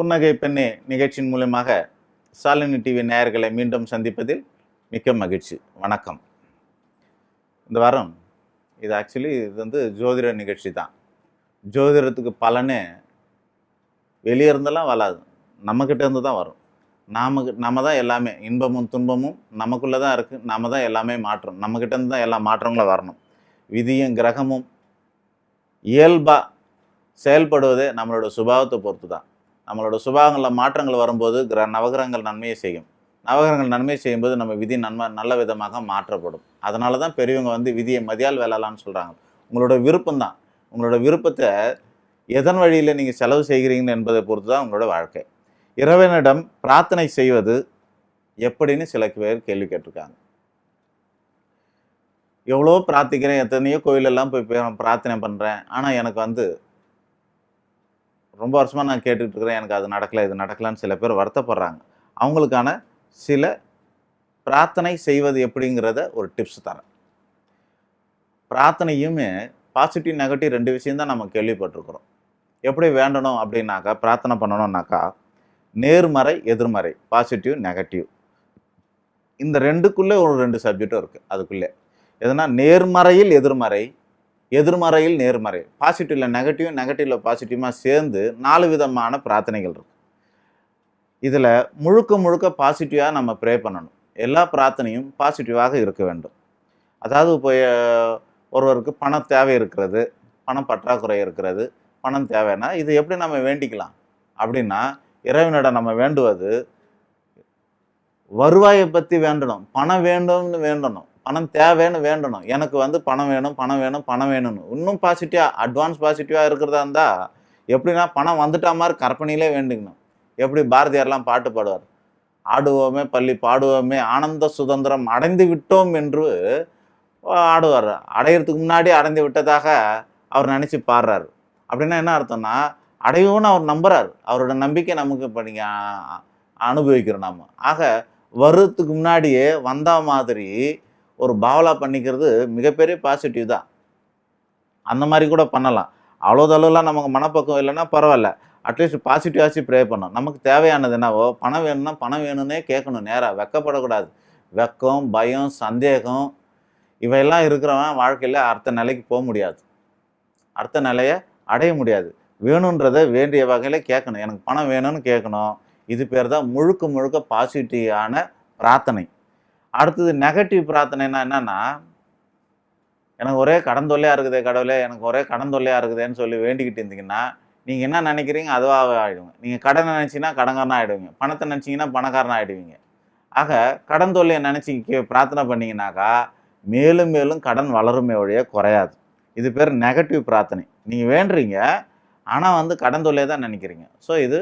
புன்னகை பெண்ணே நிகழ்ச்சியின் மூலமாக சாலினி டிவி நேயர்களை மீண்டும் சந்திப்பதில் மிக்க மகிழ்ச்சி. வணக்கம். இந்த வாரம் இது ஆக்சுவலி இது வந்து ஜோதிட நிகழ்ச்சி தான். ஜோதிடத்துக்கு பலனே வெளியே இருந்தெல்லாம் வராது. நம்மக்கிட்ட இருந்து தான் வரும். நாம நம்ம தான் எல்லாமே இன்பமும் துன்பமும் நமக்குள்ளே தான் இருக்குது நம்ம தான் எல்லாமே மாற்றம். நம்மக்கிட்ட இருந்து தான் எல்லா மாற்றங்களும் வரணும். விதியும் கிரகமும் இயல்பாக செயல்படுவதே நம்மளோட சுபாவத்தை பொறுத்து தான் நம்மளோட சுபாவங்களில் மாற்றங்கள் வரும்போது கிர நவகிரகங்கள் நன்மையை செய்யும். நவகிரகங்கள் நன்மை செய்யும்போது நம்ம விதி நன்மை நல்ல விதமாக மாற்றப்படும். அதனால தான் பெரியவங்க வந்து விதியை மதியால் வேலாலான்னு சொல்கிறாங்க உங்களோட விருப்பம் தான் உங்களோட விருப்பத்தை எதன் வழியில் நீங்கள் செலவு செய்கிறீங்க என்பதை பொறுத்து தான் உங்களோட வாழ்க்கை. இறைவனிடம் பிரார்த்தனை செய்வது எப்படின்னு சில பேர் கேள்வி கேட்டிருக்காங்க. எவ்வளோ பிரார்த்திக்கிறேன் எத்தனையோ கோயிலெல்லாம் போய் பிரார்த்தனை பண்ணுறேன் ஆனால் எனக்கு வந்து ரொம்ப வருஷமாக நான் கேட்டுட்டு இருக்கிறேன். எனக்கு அது நடக்கலை இது நடக்கலான்னு சில பேர் வருத்தப்படுறாங்க. அவங்களுக்கான சில பிரார்த்தனை செய்வது எப்படிங்கிறத ஒரு டிப்ஸ் தரேன். பிரார்த்தனையுமே பாசிட்டிவ் நெகட்டிவ் ரெண்டு விஷயம் தான் நம்ம கேள்விப்பட்டிருக்கிறோம். எப்படி வேண்டணும் அப்படின்னாக்கா பிரார்த்தனை பண்ணணும்னாக்கா நேர்மறை எதிர்மறை பாசிட்டிவ் நெகட்டிவ் இந்த ரெண்டுக்குள்ளே ஒரு ரெண்டு சப்ஜெக்டும் இருக்குது அதுக்குள்ளே. எதுனா நேர்மறையில் எதிர்மறை எதிர்மறையில் நேர்மறை. பாசிட்டிவில் நெகட்டிவ் நெகட்டிவில் பாசிட்டிவாக சேர்ந்து நாலு விதமான பிரார்த்தனைகள் இருக்கு இதில் முழுக்க முழுக்க பாசிட்டிவாக நம்ம ப்ரே பண்ணணும். எல்லா பிரார்த்தனையும் பாசிட்டிவாக இருக்க வேண்டும். அதாவது இப்போ ஒருவருக்கு பண தேவை இருக்கிறது பணம் பற்றாக்குறை இருக்கிறது பணம் தேவைன்னா இது எப்படி நம்ம வேண்டிக்கலாம்? அப்படின்னா இறைவனிடம் நம்ம வேண்டுவது வருவாயை பற்றி வேண்டணும் பணம் வேண்டும்னு வேண்டணும். பணம் தேவைன்னு வேண்டணும். எனக்கு வந்து பணம் வேணும் பணம் வேணும் பணம் வேணும்னு. இன்னும் பாசிட்டிவாக அட்வான்ஸ் பாசிட்டிவாக இருக்கிறதா இருந்தால் எப்படின்னா பணம் வந்துட்டா மாதிரி கற்பனையிலே வேண்டுங்கணும் எப்படி பாரதியார்லாம் பாட்டு பாடுவார்? ஆடுவோமே பள்ளி பாடுவோமே ஆனந்த சுதந்திரம் அடைந்து விட்டோம் என்று ஆடுவார். அடையிறதுக்கு முன்னாடி அடைந்து விட்டதாக அவர் நினச்சி பாடுறாரு. அப்படின்னா என்ன அர்த்தம்னா அடையவும்னு அவர் நம்புறார். அவரோட நம்பிக்கை நமக்கு இப்போ நீங்கள் அனுபவிக்கிறோம் நாம். ஆக வருவதுக்கு முன்னாடியே வந்த மாதிரி ஒரு பாவலா பண்ணிக்கிறது மிகப்பெரிய பாசிட்டிவ் தான். அந்த மாதிரி கூட பண்ணலாம். அவ்வளோதளவுலாம் நமக்கு மனப்பக்கம் இல்லைன்னா பரவாயில்ல. அட்லீஸ்ட் பாசிட்டிவாச்சு ப்ரே பண்ணணும். நமக்கு தேவையானது என்னவோ பணம் வேணும்னா பணம் வேணும்னே கேட்கணும் நேராக வெக்கப்படக்கூடாது. வெக்கம் பயம் சந்தேகம் இவையெல்லாம் இருக்கிறவன் வாழ்க்கையில் அடுத்த நிலைக்கு போக முடியாது. அடுத்த நிலையை அடைய முடியாது. வேணுன்றத வேண்டிய வகையில் கேட்கணும். எனக்கு பணம் வேணும்னு கேட்கணும். இது பேர் தான் முழுக்க முழுக்க பாசிட்டிவான பிரார்த்தனை. அடுத்தது நெகட்டிவ் பிரார்த்தனைனா என்னன்னா எனக்கு ஒரே கடன் தொல்லையாக இருக்குதே கடவுளே எனக்கு ஒரே கடன் தொல்லையாக இருக்குதேன்னு சொல்லி வேண்டிக்கிட்டு இருந்தீங்கன்னா நீங்கள் என்ன நினைக்கிறீங்க? அதுவாக ஆகிடுங்க நீங்கள் கடனை நினச்சிங்கன்னா கடன்காரனாக ஆகிடுவீங்க பணத்தை நினச்சிங்கன்னா பணக்காரனாக ஆகிடுவீங்க ஆக கடன் தொல்லையை நினச்சி பிரார்த்தனை பண்ணீங்கன்னாக்கா மேலும் மேலும் கடன் வளருமே ஒழிய குறையாது. இது பேர் நெகட்டிவ் பிரார்த்தனை. நீங்கள் வேண்டுறீங்க ஆனால் வந்து கடன் தொல்லையை தான் நினைக்கிறீங்க. ஸோ இது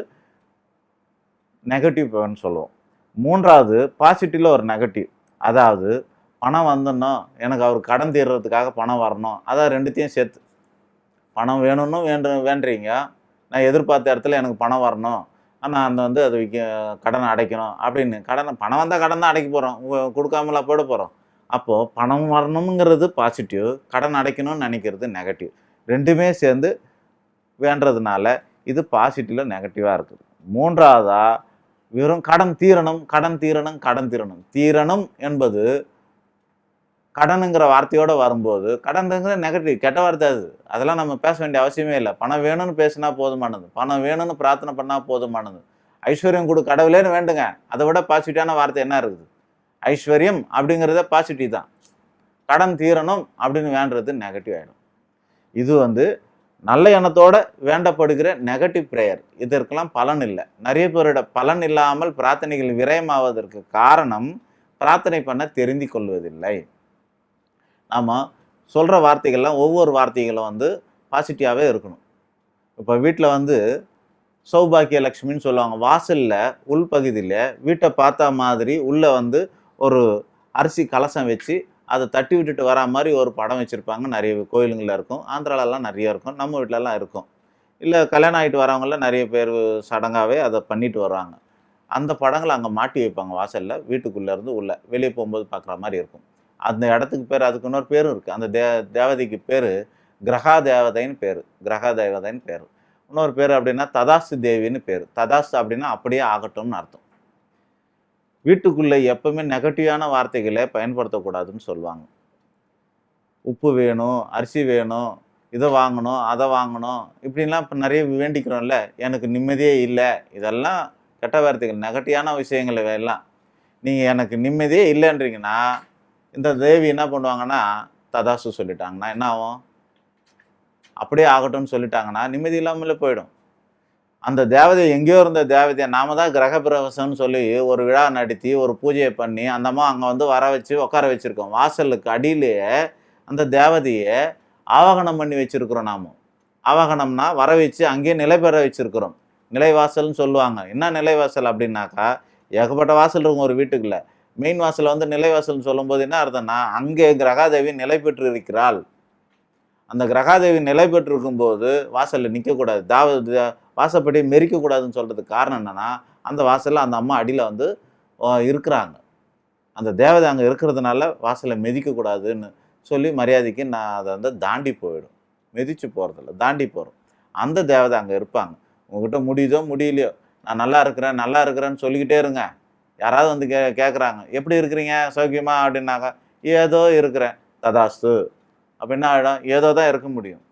நெகட்டிவ்னு சொல்லுவோம். மூன்றாவது பாசிட்டிவில் ஒரு நெகட்டிவ் அதாவது பணம் வந்துடணும் எனக்கு அவர் கடன் தீர்றதுக்காக பணம் வரணும். அதான் ரெண்டுத்தையும் சேர்த்து பணம் வேணும்னு வேண்டு வேண்டுறீங்க நான் எதிர்பார்த்த இடத்துல எனக்கு பணம் வரணும். ஆனால் அந்த வந்து அது விற்க கடனை அடைக்கணும். அப்படின்னு. கடனை பணம் வந்தால் கடன் தான் அடைக்க போகிறோம் கொடுக்காமலா போட போகிறோம் அப்போது பணம் வரணுங்கிறது பாசிட்டிவ் கடன் அடைக்கணும்னு நினைக்கிறது நெகட்டிவ் ரெண்டுமே சேர்ந்து வேண்டதுனால இது பாசிட்டிவில் நெகட்டிவாக இருக்குது. மூன்றாவதாக வெறும் கடன் தீரணும் கடன் தீரணும் கடன் தீரணும். தீரணும் என்பது கடனுங்கிற வார்த்தையோடு வரும்போது கடனுங்கிற நெகட்டிவ் கெட்ட வார்த்தை அது. அதெல்லாம் நம்ம பேச வேண்டிய அவசியமே இல்லை. பணம் வேணும்னு பேசினா போதுமானது. பணம் வேணும்னு பிரார்த்தனை பண்ணால் போதுமானது. ஐஸ்வர்யம் கொடு கடவுளேன்னு வேண்டுங்க. அதை விட பாசிட்டிவான வார்த்தை என்ன இருக்குது? ஐஸ்வர்யம் அப்படிங்கிறத பாசிட்டிவ் தான். கடன் தீரணும் அப்படின்னு வேண்டுறது நெகட்டிவ் ஆகிடும் இது வந்து நல்ல எண்ணத்தோட வேண்டப்படுகிற நெகட்டிவ் ப்ரேயர் இதற்கெல்லாம் பலன் இல்லை. நிறைய பேரோட பலன் இல்லாமல் பிரார்த்தனைகள் விரயமாவதற்கு காரணம் பிரார்த்தனை பண்ண தெரிந்து கொள்வதில்லை. நாம் சொல்கிற வார்த்தைகள்லாம் ஒவ்வொரு வார்த்தைகளும் வந்து பாசிட்டிவாகவே இருக்கணும். இப்போ வீட்டில் வந்து சௌபாக்கிய லக்ஷ்மின்னு சொல்லுவாங்க. வாசலில் உள்பகுதியில் வீட்டை பார்த்தா மாதிரி உள்ளே வந்து ஒரு அரிசி கலசம் வச்சு அதை தட்டி விட்டுட்டு வரா மாதிரி ஒரு படம் வச்சுருப்பாங்க. நிறைய கோயிலுங்களில் இருக்கும். ஆந்திராலலாம் நிறைய இருக்கும். நம்ம வீட்டிலலாம் இருக்கும். இல்லை கல்யாணம் ஆகிட்டு வரவங்களாம் நிறைய பேர் சடங்காகவே அதை பண்ணிட்டு வர்றாங்க. அந்த படங்களை அங்கே மாட்டி வைப்பாங்க வாசலில். வீட்டுக்குள்ளே இருந்து வெளியே போகும்போது பார்க்குற மாதிரி இருக்கும். அந்த இடத்துக்கு பேர் அதுக்கு இன்னொரு பேரும் இருக்குது அந்த தே தேவதைக்கு பேர் கிரகா தேவதைன்னு பேர். கிரகா தேவதைன்னு பேர். இன்னொரு பேர் அப்படின்னா ததாஸ்து தேவின்னு பேர். ததாஸ்து அப்படின்னா அப்படியே ஆகட்டும்னு அர்த்தம். வீட்டுக்குள்ளே எப்பவுமே நெகட்டிவான வார்த்தைகளை பயன்படுத்தக்கூடாதுன்னு சொல்லுவாங்க. உப்பு வேணும் அரிசி வேணும் இதை வாங்கணும் அதை வாங்கணும் இப்படிலாம் இப்போ நிறைய வேண்டிக்கிறோம்ல. எனக்கு நிம்மதியே இல்லை. இதெல்லாம் கெட்ட வார்த்தைகள் நெகட்டிவான விஷயங்கள் எல்லாம். நீங்கள் எனக்கு நிம்மதியே இல்லைன்றீங்கன்னா இந்த தேவி என்ன பண்ணுவாங்கன்னா ததாசு சொல்லிட்டாங்கன்னா என்ன ஆகும்? அப்படியே ஆகட்டும்னு சொல்லிட்டாங்கன்னா நிம்மதி இல்லாமலே போயிடும். அந்த தேவதை எங்கேயோ இருந்த தேவதையை நாம தான் கிரக பிரவேசம்னு சொல்லி ஒரு விழா நடத்தி ஒரு பூஜையை பண்ணி அந்த அம்மா அங்கே வந்து வர வச்சு உட்கார வச்சுருக்கோம். வாசலுக்கு அடியிலேயே அந்த தேவதையை ஆவாகனம் பண்ணி வச்சுருக்குறோம் நாம். ஆவாகனம்னா வர வச்சு அங்கேயே நிலை பெற வச்சுருக்குறோம். நிலைவாசல்னு சொல்லுவாங்க. என்ன நிலைவாசல் அப்படின்னாக்கா ஏகப்பட்ட வாசல் இருக்கும் ஒரு வீட்டுக்குள்ள. மெயின் வாசல் வந்து நிலைவாசல்னு சொல்லும்போது என்ன அர்த்தம்னா அங்கே கிரகாதேவி நிலை பெற்று இருக்கிறாள் அந்த கிரகாதேவி நிலை பெற்றிருக்கும் போது வாசலில் நிற்கக்கூடாது தாவது வாசப்படி மெரிக்கக்கூடாதுன்னு சொல்கிறதுக்கு காரணம் என்னென்னா அந்த வாசலில் அந்த அம்மா அடியில் வந்து இருக்கிறாங்க. அந்த தேவதை அங்கே இருக்கிறதுனால வாசலை மிதிக்கக்கூடாதுன்னு சொல்லி மரியாதைக்கு நான் அதை வந்து தாண்டி போயிடும். மிதிச்சு போகிறதில்ல தாண்டி போகிறோம் அந்த தேவதை அங்கே இருப்பாங்க. உங்ககிட்ட முடியுதோ முடியலையோ நான் நல்லா இருக்கிறேன் நல்லா இருக்கிறேன்னு சொல்லிக்கிட்டே இருங்க. யாராவது வந்து கே கேட்குறாங்க எப்படி இருக்கிறீங்க? சௌக்கியமா? அப்படின்னாக்கா ஏதோ இருக்கிறேன். ததாஸ்து அப்படின்னா ஆகிடும் ஏதோ தான் இருக்க முடியும்.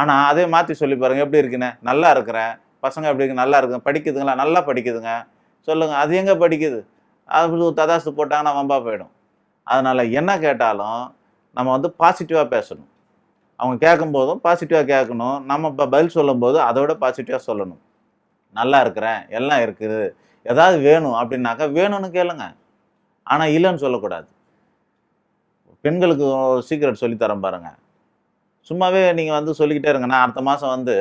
ஆனால் அதே மாற்றி சொல்லி பாருங்க. எப்படி இருக்குண்ணே நல்லா இருக்கிறேன். பசங்க எப்படி இருக்கு? நல்லா இருக்குங்க படிக்குதுங்களா? நல்லா படிக்குதுங்க. சொல்லுங்கள் அது எங்கே படிக்குது? அது ததாஸ்து போட்டாங்கன்னா வம்பா போயிடும். அதனால் என்ன கேட்டாலும் நம்ம வந்து பாசிட்டிவாக பேசணும். அவங்க கேட்கும்போதும் பாசிட்டிவாக கேட்கணும். நம்ம இப்போ பதில் சொல்லும்போது அதோட பாசிட்டிவாக சொல்லணும். நல்லா இருக்கிறேன். எல்லாம் இருக்குது. ஏதாவது வேணும் அப்படின்னாக்கா வேணும்னு கேளுங்க. ஆனால் இல்லைன்னு சொல்லக்கூடாது. பெண்களுக்கு சீக்கிரம் சொல்லித்தரம் பாருங்கள் சும்மாவே நீங்கள் வந்து சொல்லிக்கிட்டே இருங்க. நான் அடுத்த மாதம் வந்து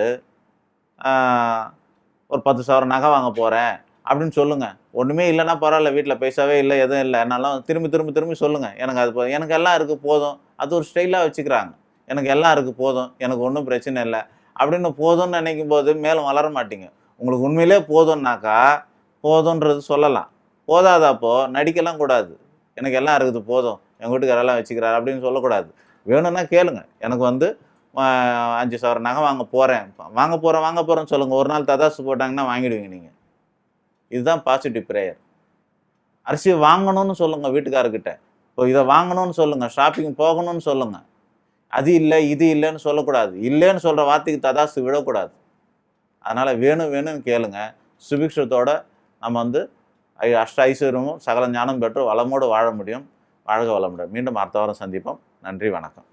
ஒரு பத்து சவரம் நகை வாங்க போகிறேன் அப்படின்னு சொல்லுங்கள் ஒன்றுமே இல்லைன்னா பரவாயில்ல வீட்டில் பைசாவே இல்லை எதுவும் இல்லை. என்னாலும் திரும்பி திரும்பி திரும்பி சொல்லுங்கள் எனக்கு அது போதும் எனக்கு எல்லாம் இருக்குது போதும். அது ஒரு ஸ்டைலாக வச்சுக்கிறாங்க. எனக்கு எல்லாம் இருக்குது போதும். எனக்கு ஒன்றும் பிரச்சனை இல்லை. அப்படின்னு போதும்னு நினைக்கும் போது மேலும் வளர மாட்டீங்க. உங்களுக்கு உண்மையிலே போதும்னாக்கா போதுன்றது சொல்லலாம். போதாதப்போ நடிக்கலாம் கூடாது. எனக்கு எல்லாம் இருக்குது போதும். எங்கள் வீட்டுக்காரெல்லாம் வச்சுக்கிறாரு அப்படின்னு சொல்லக்கூடாது. வேணும்னா கேளுங்க. எனக்கு வந்து அஞ்சு சவரம் நகை வாங்க போகிறேன் வாங்க போகிறேன் வாங்க போகிறேன்னு சொல்லுங்கள் ஒரு நாள் ததாசு போட்டாங்கன்னா வாங்கிடுவீங்க நீங்கள் இதுதான் பாசிட்டிவ் ப்ரேயர் அரிசி வாங்கணும்னு சொல்லுங்கள் வீட்டுக்காரர்கிட்ட. இப்போ இதை வாங்கணும்னு சொல்லுங்கள் ஷாப்பிங் போகணும்னு சொல்லுங்கள் அது இல்லை இது இல்லைன்னு சொல்லக்கூடாது. இல்லைன்னு சொல்கிற வார்த்தைக்கு ததாசு விடக்கூடாது. அதனால் வேணும் வேணும்னு கேளுங்க. சுபிக்ஷத்தோட நம்ம வந்து அஷ்ட ஐஸ்வர்யமும் சகல ஞானம் பெற்று வளமோடு வாழ முடியும். வாழ்க வளமுடன். மீண்டும் அடுத்த வாரம் சந்திப்போம். நன்றி வணக்கம்.